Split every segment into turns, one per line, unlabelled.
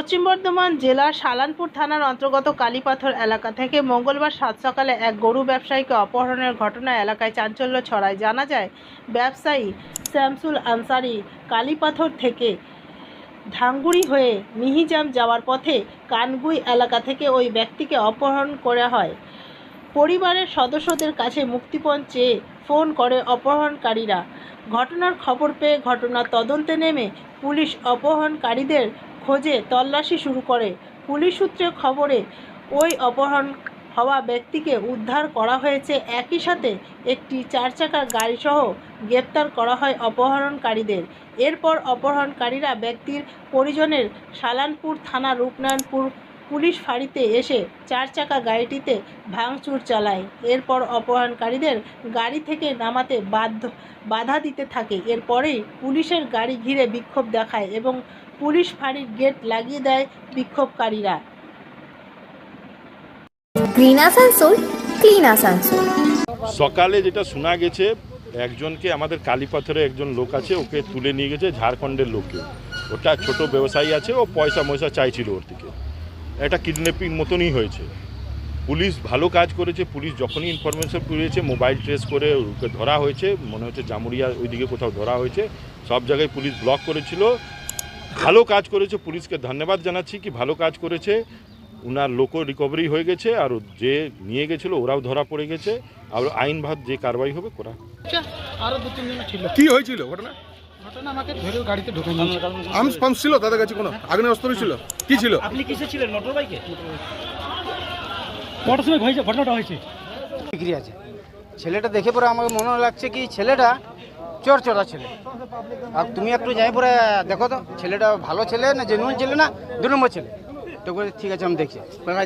পশ্চিম বর্ধমান জেলার সালানপুর থানার অন্তর্গত কালীপাথর এলাকা থেকে মঙ্গলবার সাত সকালে এক গরু ব্যবসায়ীকে অপহরণের ঘটনা এলাকায় চাঞ্চল্য ছড়ায়। জানা যায়, ব্যবসায়ী শ্যামসুল আনসারি কালীপাথর থেকে ধাঙ্গুড়ি হয়ে মিহিজাম যাওয়ার পথে কানগুই এলাকা থেকে ওই ব্যক্তিকে অপহরণ করা হয়। পরিবারের সদস্যদের কাছে মুক্তিপণ চেয়ে ফোন করে অপহরণকারীরা। ঘটনার খবর পেয়ে ঘটনার তদন্তে নেমে পুলিশ অপহরণকারীদের খোঁজে তল্লাশি শুরু করে। পুলিশ সূত্রে খবরে ওই অপহরণ হওয়া ব্যক্তিকে উদ্ধার করা হয়েছে। একই সাথে একটি চার চাকার গাড়িসহ গ্রেপ্তার করা হয় অপহরণকারীদের। এরপর অপহরণকারীরা ব্যক্তির পরিজনের সালানপুর থানা রূপনারায়ণপুর পুলিশ ফাঁড়িতে এসে চার চাকা গাড়িটিতে ভাঙচুর চালায়। এরপর অপহরণকারীদের গাড়ি থেকে নামাতে বাধ্য বাধা দিতে থাকে। এরপরেই পুলিশের গাড়ি ঘিরে বিক্ষোভ দেখায় এবং পুলিশ ফাঁড়ির গেট লাগিয়ে দেয় বিক্ষোভকারীরা।
গ্রিন আসানসোল ক্লিন আসানসোল
সকালে যেটা শোনা গেছে একজনকে আমাদের কালীপাথরে একজন লোক আছে ওকে তুলে নিয়ে গেছে ঝাড়খণ্ডের লোককে। ওটা ছোট ব্যবসায়ী আছে ও পয়সা ময়সা চাইছিল ওর থেকে। এটা কিডন্যাপিং মতনই হয়েছে। পুলিশ ভালো কাজ করেছে পুলিশ যখনই ইনফরমেশন পেয়েছে মোবাইল ট্রেস করে ওকে ধরা হয়েছে মনে হচ্ছে জামুরিয়া ওইদিকে কোথাও ধরা হয়েছে সব জায়গায় পুলিশ ব্লক করেছিল। ভালো কাজ করেছে পুলিশকে ধন্যবাদ জানাচ্ছি কি ভালো কাজ করেছে। ওনার লোকও রিকভারি হয়ে গেছে আর যে নিয়ে গেছিল ওরাও ধরা পড়ে গেছে। আর আইনভাত যে কারবাই হবে করা।
আরও দু তিনজন ছিল।
কি হয়েছিল ঘটনা?
ঘটনা আমাকে ধরে গাড়িতে ঢুকে
আর্মস ফার্মস ছিল তাদের কাছে কোনো? আগ্নেয় অস্ত্র ছিল? কি ছিল?
আপনি কিসে ছিলেন? মোটর বাইকে কটার সময় হয়েছে ঘটনাটা হয়েছে?
বিক্রি আছে। ছেলেটা দেখে পরে আমাকে মনে লাগছে কি ছেলেটা চোর চোরা ছেলে। আর তুমি একটু যাই পরে দেখো তো ছেলেটা ভালো ছেলে না জেনুয়াল ছেলে না দু নম্বর ছেলে? তো বলে ঠিক আছে আমি দেখছি।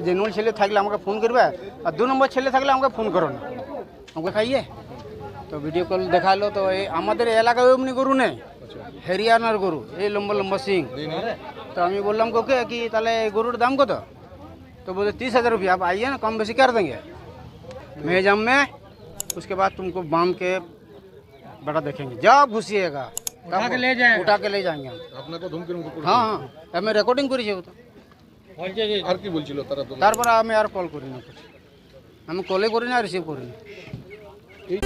জেনুয়াল ছেলে থাকলে আমাকে ফোন করবে? আর দু নম্বর ছেলে থাকলে আমাকে ফোন করো না। আমাকে খাইয়ে? তো ভিডিও কল দেখালো তো এই আমাদের এলাকায় এমনি গরু নেই হরিয়ানার গরু এই লম্বা লম্বা সিং তো আমি বললাম ওকে কি তাহলে এই গরুর দাম কত तो बोले तीस हज़ार रुपया आप आइए ना कम बेसी कर देंगे मेजम में उसके बाद तुमको बाम के बड़ा देखेंगे जब घुसिएगा
उठा के ले जाएगा।
उठा के ले जाएंगे हम
আপনাকে ধমকির মুখে পড়ে
হ্যাঁ হ্যাঁ আমি রেকর্ডিং করেছি ও তো
আর কি বলছিল তারা তো
তারপরে আমি আর কল করি না আমি কলে করি না রিসিভ করি না
এই